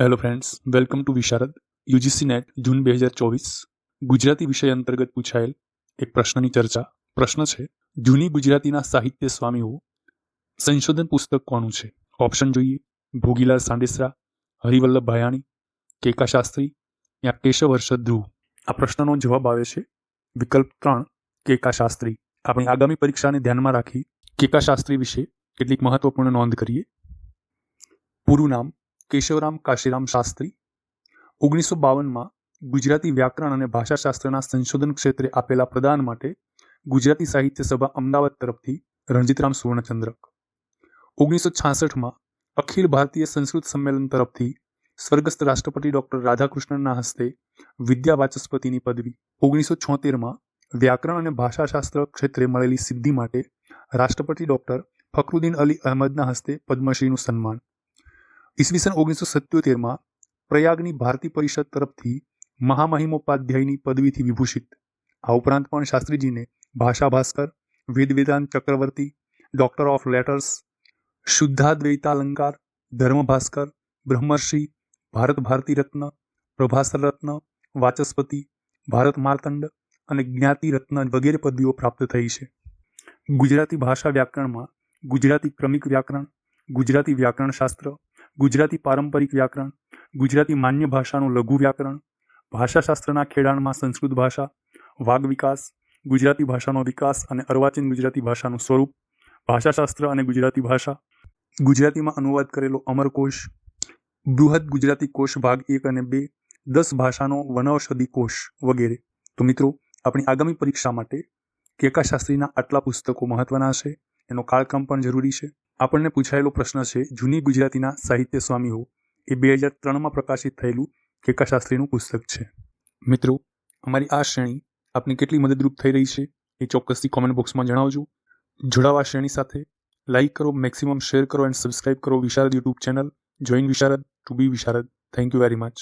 Hello friends welcome to Visharad UGC NET June બે હજાર ચોવીસ ગુજરાતી વિષય અંતર્ગત પૂછાયેલ એક પ્રશ્નની ચર્ચા. પ્રશ્ન છે, જૂની ગુજરાતીના સાહિત્ય સ્વામીઓ સંશોધન પુસ્તક કોનું છે? ઓપ્શન જોઈએ. ભોગીલાલ સાંડેસરા, હરિવલ્લભ ભાયાણી, કેકા શાસ્ત્રી યા કેશવ હર્ષદ ધ્રુવ? આ પ્રશ્નનો જવાબ આવે છે, વિકલ્પ ત્રણ, કેકા શાસ્ત્રી. આપણી આગામી પરીક્ષાને ધ્યાનમાં રાખી કેકા શાસ્ત્રી વિશે કેટલીક મહત્વપૂર્ણ નોંધ કરીએ. પૂરું નામ કેશવરામ કાશીરામ શાસ્ત્રી, ઓગણીસો બાવનમાં ગુજરાતી વ્યાકરણ અને ભાષાશાસ્ત્રના સંશોધન ક્ષેત્રે આપેલા પ્રદાન માટે ગુજરાતી સાહિત્ય સભા અમદાવાદ તરફથી રણજીતરામ સુવર્ણચંદ્રક. ઓગણીસો છાસઠમાં અખિલ ભારતીય સંસ્કૃત સંમેલન તરફથી સ્વર્ગસ્થ રાષ્ટ્રપતિ ડૉક્ટર રાધાકૃષ્ણનના હસ્તે વિદ્યા વાચસ્પતિની પદવી. ઓગણીસો છોતેરમાં વ્યાકરણ અને ભાષાશાસ્ત્ર ક્ષેત્રે મળેલી સિદ્ધિ માટે રાષ્ટ્રપતિ ડૉક્ટર ફખરુદ્દીન અલી અહમદના હસ્તે પદ્મશ્રીનું સન્માન. ઈસવીસન ઓગણીસો સત્યોતેરમાં પ્રયાગની ભારતી પરિષદ તરફથી મહામહિમોપાધ્યાયની પદવીથી વિભૂષિત. આ ઉપરાંત પણ શાસ્ત્રીજીને ભાષા ભાસ્કર વેદ ચક્રવર્તી ડોક્ટર ઓફ લેટર્સ શુદ્ધાદ્વૈતાલંકાર, ધર્મભાસ્કર, બ્રહ્મર્ષિ, ભારત ભારતી રત્ન, પ્રભાસર રત્ન, વાચસ્પતિ, ભારત માર્તંડ અને જ્ઞાતિ રત્ન વગેરે પદવીઓ પ્રાપ્ત થઈ છે. ગુજરાતી ભાષા વ્યાકરણમાં ગુજરાતી ક્રમિક વ્યાકરણ, ગુજરાતી વ્યાકરણ શાસ્ત્ર ગુજરાતી પારંપરિક વ્યાકરણ, ગુજરાતી માન્ય ભાષાનું લઘુ વ્યાકરણ, ભાષાશાસ્ત્રના ખેડાણમાં સંસ્કૃત ભાષા, વાગ વિકાસ, ગુજરાતી ભાષાનો વિકાસ અને અર્વાચીન ગુજરાતી ભાષાનું સ્વરૂપ, ભાષાશાસ્ત્ર અને ગુજરાતી ભાષા, ગુજરાતીમાં અનુવાદ કરેલો અમરકોશ બૃહદ ગુજરાતી કોશ ભાગ એક અને બે, દસ ભાષાનો વનૌષધિ કોશ વગેરે. તો મિત્રો, આપણી આગામી પરીક્ષા માટે કેકાશાસ્ત્રીના આટલા પુસ્તકો મહત્વના છે. એનો કાળક્રમ પણ જરૂરી છે. આપણને પૂછાયેલો પ્રશ્ન છે, જૂની ગુજરાતીના સાહિત્ય સ્વામીઓ એ બે હજાર ત્રણમાં પ્રકાશિત થયેલું કેકાશાસ્ત્રીનું પુસ્તક છે. મિત્રો, અમારી આ શ્રેણી આપને કેટલી મદદરૂપ થઈ રહી છે એ ચોક્કસથી કોમેન્ટ બોક્સમાં જણાવજો. જોડાવા શ્રેણી સાથે. લાઇક કરો મેક્સિમમ શેર કરો એન્ડ સબસ્ક્રાઇબ કરો Visharad YouTube channel join Visharad to be Visharad. Thank you very much